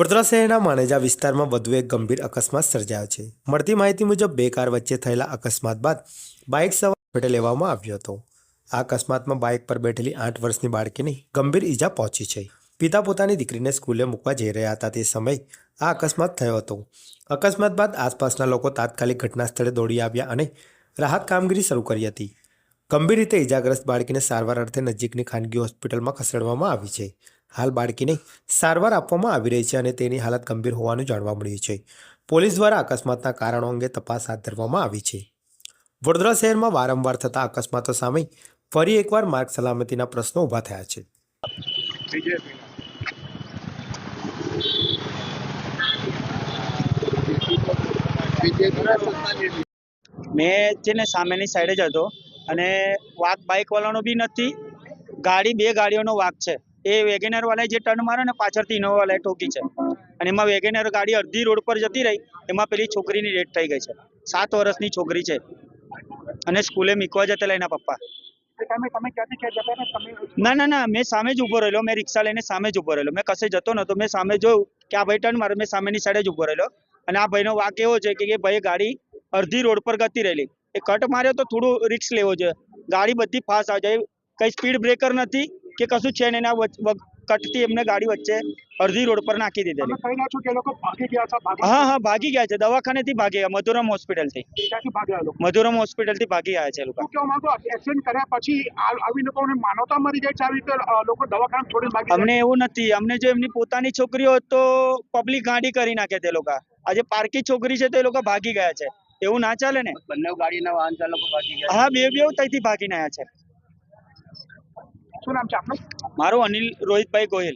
વડોદરા શહેરના માણેજા વિસ્તારમાં વધુ એક ગંભીર અકસ્માત સર્જાયો છે. મળતી માહિતી મુજબ બે કાર વચ્ચે થયેલા અકસ્માત બાદ બાઇક સવાર પેટે લેવામાં આવ્યો હતો. આ અકસ્માતમાં બાઇક પર બેઠેલી આઠ વર્ષની બાળકીને ગંભીર ઈજા પહોંચી છે. પિતા પોતાની દીકરીને સ્કૂલે મૂકવા જઈ રહ્યા હતા તે સમયે આ અકસ્માત થયો હતો. અકસ્માત બાદ આસપાસના લોકો તાત્કાલિક ઘટના સ્થળે દોડી આવ્યા અને રાહત કામગીરી શરૂ કરી હતી. ગંભીર રીતે ઈજાગ્રસ્ત બાળકીને સારવાર અર્થે નજીકની ખાનગી હોસ્પિટલમાં ખસેડવામાં આવી છે. હાલ બાળકીને સારવાર આપવામાં આવી રહી છે અને તેની હાલત ગંભીર હોવાનું જાણવા મળ્યું છે. પોલીસ દ્વારા અકસ્માતના કારણો અંગે તપાસ હાથ ધરવામાં આવી છે. વડોદરા શહેરમાં વારંવાર થતા અકસ્માતો સામે ફરી એકવાર માર્ગ સલામતીના પ્રશ્નો ઊભા થયા છે. મેં છે ને સામેની સાઈડે જ હતો અને વાક બાઇક વાળાનો બી નથી. ગાડી, બે ગાડીઓનો વાક છે. એ વેગેનર વાળાએ જે ટર્ન માર્યો ને પાછળથી ઇનોવા વાળાએ ઠોકી છે. અને એમાં વેગેનર ગાડી અડધી રોડ પર જતી રહી એમાં પેલી છોકરીની ડેથ થઈ ગઈ છે. સાત વર્ષની છોકરી છે. અને સ્કૂલે મૂકવા જતા એના પપ્પા. ને ના ના મેં સામે જ ઊભો રહેલો. મેં રિક્ષા લઈને સામે જ ઊભો રહેલો. મેં કશે જતો નતો મેં સામે જોયું કે આ ભાઈ ટર્ન મારે મેં સામેની સાઈડે જ ઊભો રહેલો. અને આ ભાઈનો વાક એવો છે કે ભાઈ ગાડી અડધી રોડ પર ગતી રહેલી. એ કટ માર્યો તો થોડું રિક્સ લેવો જોઈએ. ગાડી બધી ફાસ્ટ આવી જાય. કઈ સ્પીડ બ્રેકર નથી. કે કશું છે નહીં કટથી એમને ગાડી વચ્ચે અડધી રોડ પર નાખી દીધેલી. કહી રહ્યા છો કે એ લોકો ભાગી ગયા છે ભાગી હા હા ભાગી ગયા છે. દવાખાનેથી ભાગી ગયા મધુરમ હોસ્પિટલથી મધુરમ હોસ્પિટલથી મધુરમ હોસ્પિટલથી ભાગી ગયા છે લોકો. આ- દવાખાના અમને એવું નથી. અમને જો એમની પોતાની છોકરીઓ તો પબ્લિક ગાડી કરી નાખે તે લોકો. આજે પારકી છોકરી છે તો એ લોકો ભાગી ગયા છે. એવું ના ચાલે ને? બંને ગાડીના વાહન ચાલકો ભાગી ગયા હા બે બે ત્યાંથી ભાગીને આવ્યા છે. શું નામ છે આપનું? મારું અનિલ રોહિતભાઈ ગોહિલ.